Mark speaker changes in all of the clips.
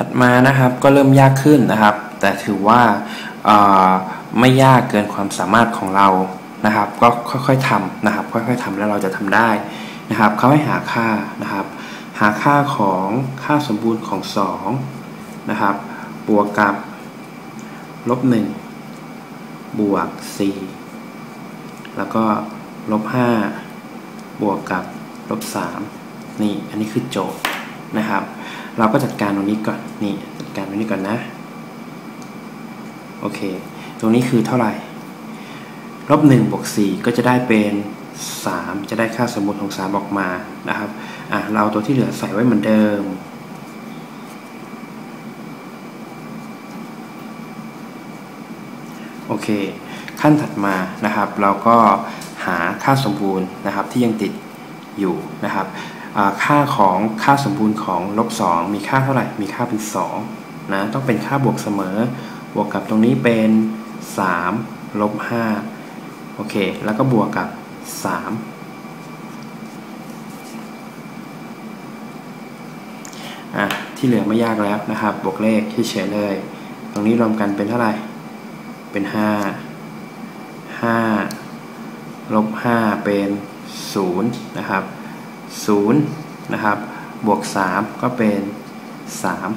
Speaker 1: ถัดมานะครับก็เริ่มยากขึ้นนะครับ แต่ถือว่าไม่ยากเกินความสามารถของเรานะครับ ก็ค่อยๆทำนะครับ ค่อยๆทำแล้วเราจะทำได้นะครับเขาให้หาค่านะครับ หาค่าของค่าสมบูรณ์ของ2นะครับบวกกับลบ1บวก4แล้วก็ลบ5บวกกับลบ3นี่อันนี้คือโจทย์นะครับ เราก็จัดการตรงนี้ก่อนนี่จัดการตรงนี้ก่อนนะโอเค ตรงนี้คือเท่าไหร่ลบ1บวก4ก็จะได้เป็น3 จะได้ค่าสมมติของ 3 ออกมานะครับอะเราตัวที่เหลือใส่ไว้เหมือนเดิม โอเค ขั้นถัดมานะครับ เราก็หาค่าสมบูรณ์นะครับที่ยังติดอยู่นะครับ ค่าของค่าสมบูรณ์ของลบ2มีค่าเท่าไหร่ มีค่าเป็น2นะต้องเป็นค่าบวกเสมอ บวกกับตรงนี้เป็น3ลบ5โอเค แล้วก็บวกกับ 3 อะ ที่เหลือไม่ยากแล้วนะครับ บวกเลขเฉยเลย ตรงนี้รวมกันเป็นเท่าไหร่ เป็น 5 5ลบ5เป็น0นะครับ 0นะครับบวก 3 ก็เป็น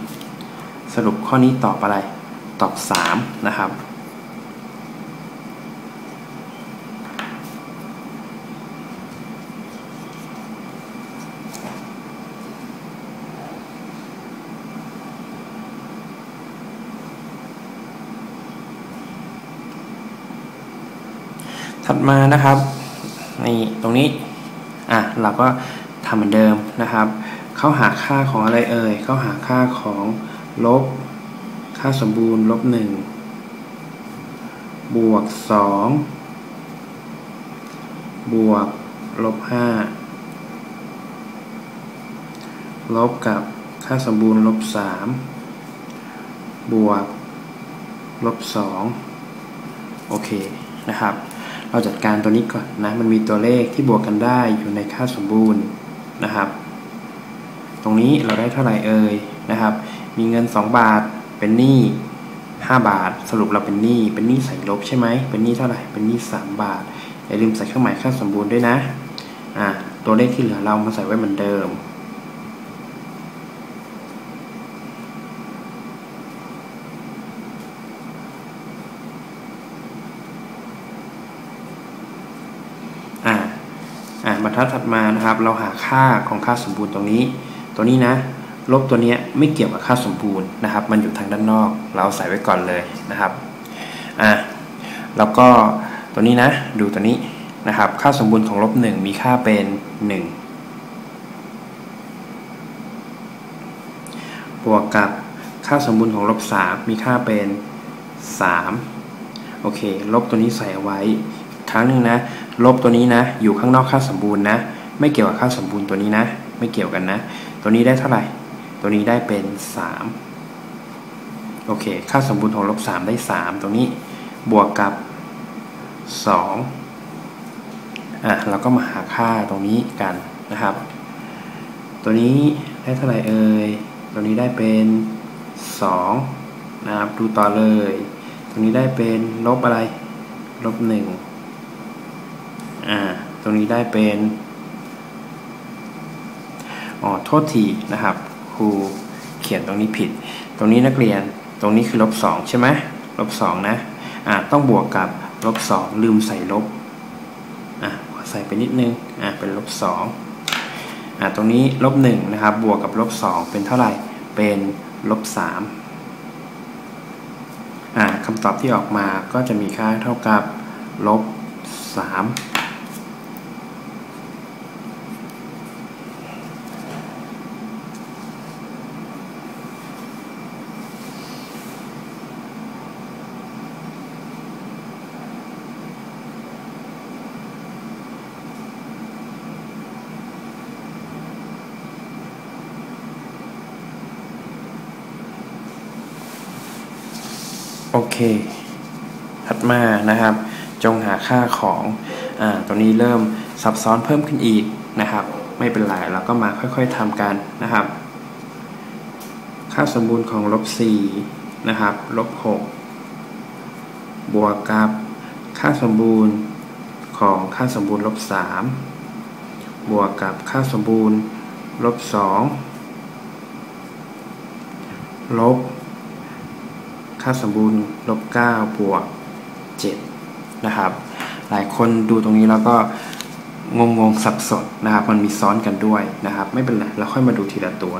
Speaker 1: 3 สรุปข้อนี้ตอบอะไร ตอบ 3 นะครับ ถัดมานะครับ นี่ ตรงนี้ อะ เราก็ำเหมือนเดิมนะครับ เขาหาค่าของอะไรเอ่ย เขาหาค่าของลบ ค่าสมบูรณ์ลบหนึ่งบวกสองบวกลบห้าลบกับค่าสมบูรณ์ลบสามบวกลบสองโอเคนะครับ เราจัดการตัวนี้ก่อนนะ มันมีตัวเลขที่บวกกันได้อยู่ในค่าสมบูรณ์ นะครับ ตรงนี้เราได้เท่าไหร่เอ่ยนะครับ มีเงิน 2 บาทเป็นหนี้5บาท สรุปเราเป็นหนี้เป็นหนี้ใส่ลบใช่ไหมเป็นหนี้เท่าไหร่เป็นหนี้3บาทอย่าลืมใส่เครื่องหมายค่าสมบูรณ์ด้วยนะอ่าตัวเลขที่เหลือเรามาใส่ไว้เหมือนเดิม อ่า อ่า บรรทัดถัดมานะครับ เราหาค่าของค่าสมบูรณ์ตรงนี้ ตัวนี้นะ ลบตัวนี้ไม่เกี่ยวกับค่าสมบูรณ์นะครับ มันอยู่ทางด้านนอก เราใส่ไว้ก่อนเลยนะครับอะแล้วก็ตัวนี้นะ ดูตัวนี้นะครับ ค่าสมบูรณ์ของลบ1มีค่าเป็น 1 บวกกับค่าสมบูรณ์ของลบ3มีค่าเป็น 3 โอเค ลบตัวนี้ใส่เอาไว้ครั้งหนึ่งนะ ลบตัวนี้นะ อยู่ข้างนอกค่าสมบูรณ์นะ ไม่เกี่ยวกับค่าสมบูรณ์ตัวนี้นะ ไม่เกี่ยวกันนะ ตัวนี้ได้เท่าไหร่ ตัวนี้ได้เป็น 3 โอเค ค่าสมบูรณ์ของลบ 3 ได้ 3 ตรงนี้ บวกกับ 2 อะ เราก็มาหาค่าตรงนี้กันนะครับ ตัวนี้ได้เท่าไหร่เอ่ย ตัวนี้ได้เป็น 2 นะครับ ดูต่อเลย ตรงนี้ได้เป็นลบอะไร ลบ 1 อ่าตรงนี้ได้เป็นอ๋อโทษทีนะครับครูเขียนตรงนี้ผิด ตรงนี้นักเรียนตรงนี้คือลบสองใช่ไหมลบสองนะอ่าต้องบวกกับลบสองลืมใส่ลบอ่าใส่ไปนิดนึงอ่าเป็นลบสองอ่าตรงนี้ลบหนึ่งนะครับบวกกับลบสองเป็นเท่าไหร่เป็นลบสามอ่าคำตอบที่ออกมาก็จะมีค่าเท่ากับลบสาม โอเค ถัดมานะครับ จงหาค่าของอ่าตัวนี้เริ่มซับซ้อนเพิ่มขึ้นอีกนะครับ ไม่เป็นไรเราก็มาค่อยๆทำกันนะครับ ค่าสมบูรณ์ของลบ4นะครับลบ6บวกกับค่าสมบูรณ์ของค่าสมบูรณ์ลบ3บวกกับค่าสมบูรณ์ลบ2ลบาสมบูรณ์ลบ9บวก7นะครับ หลายคนดูตรงนี้แล้วก็งงงสับสนนะครับ มันมีซ้อนกันด้วยนะครับ ไม่เป็นไรเราค่อยมาดูทีละตัว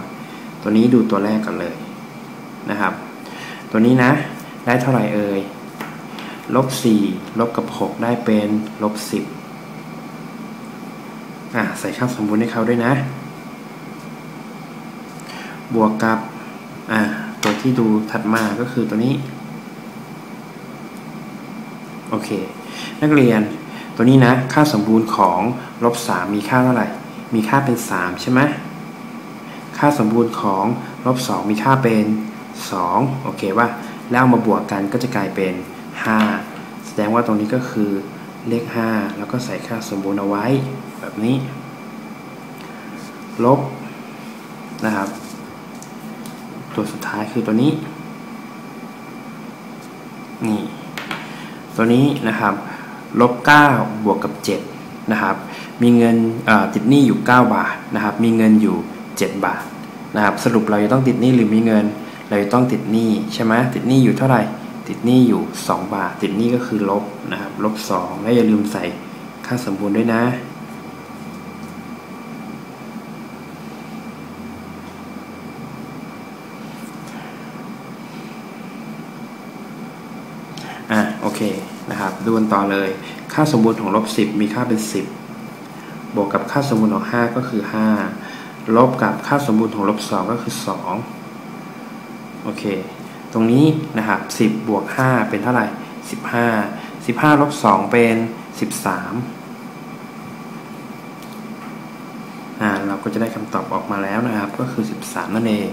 Speaker 1: ตัวนี้ดูตัวแรกกันเลยนะครับ ตัวนี้นะ ได้เท่าไหร่เอ่ยลบ4ลบกับ 6 ได้เป็นลบ10อะใส่ค่าสมบูรณ์ให้เขาด้วยนะ บวกกับอ่า ที่ดูถัดมาก็คือตัวนี้ โอเค นักเรียนตัวนี้นะ ค่าสมบูรณ์ของลบ3มีค่าเท่าไหร่ มีค่าเป็น 3 ใช่ไหมค่าสมบูรณ์ของลบ2มีค่าเป็น 2 โอเคว่าแล้วมาบวกกันก็จะกลายเป็น 5 แสดงว่าตรงนี้ก็คือเลข 5 แล้วก็ใส่ค่าสมบูรณ์เอาไว้แบบนี้ ลบนะครับ ตัวสุดท้ายคือตัวนี้ นี่ ตัวนี้นะครับลบ9บวกกับ7นะครับ มีเงินติดหนี้อยู่ 9 บาทนะครับ มีเงินอยู่ 7 บาทนะครับ สรุปเราจะต้องติดหนี้หรือมีเงิน เราจะต้องติดหนี้ใช่ไหมติดหนี้อยู่เท่าไหร่ ติดหนี้อยู่ 2 บาท ติดหนี้ก็คือลบนะครับ ลบ2และอย่าลืมใส่ค่าสมบูรณ์ด้วยนะ อะโอเคนะครับดูกันต่อเลย ค่าสมบูรณ์ของลบ10 มีค่าเป็น 10 บวกกับค่าสมบูรณ์ของ 5 ก็คือ 5 ลบกับค่าสมบูรณ์ของลบ2ก็คือ 2 โอเค ตรงนี้นะครับ 10 บวก 5 เป็นเท่าไหร่ 15 15ลบ2เป็น 13อ่าเราก็จะได้คำตอบออกมาแล้วนะครับ ก็คือ 13 นั่นเอง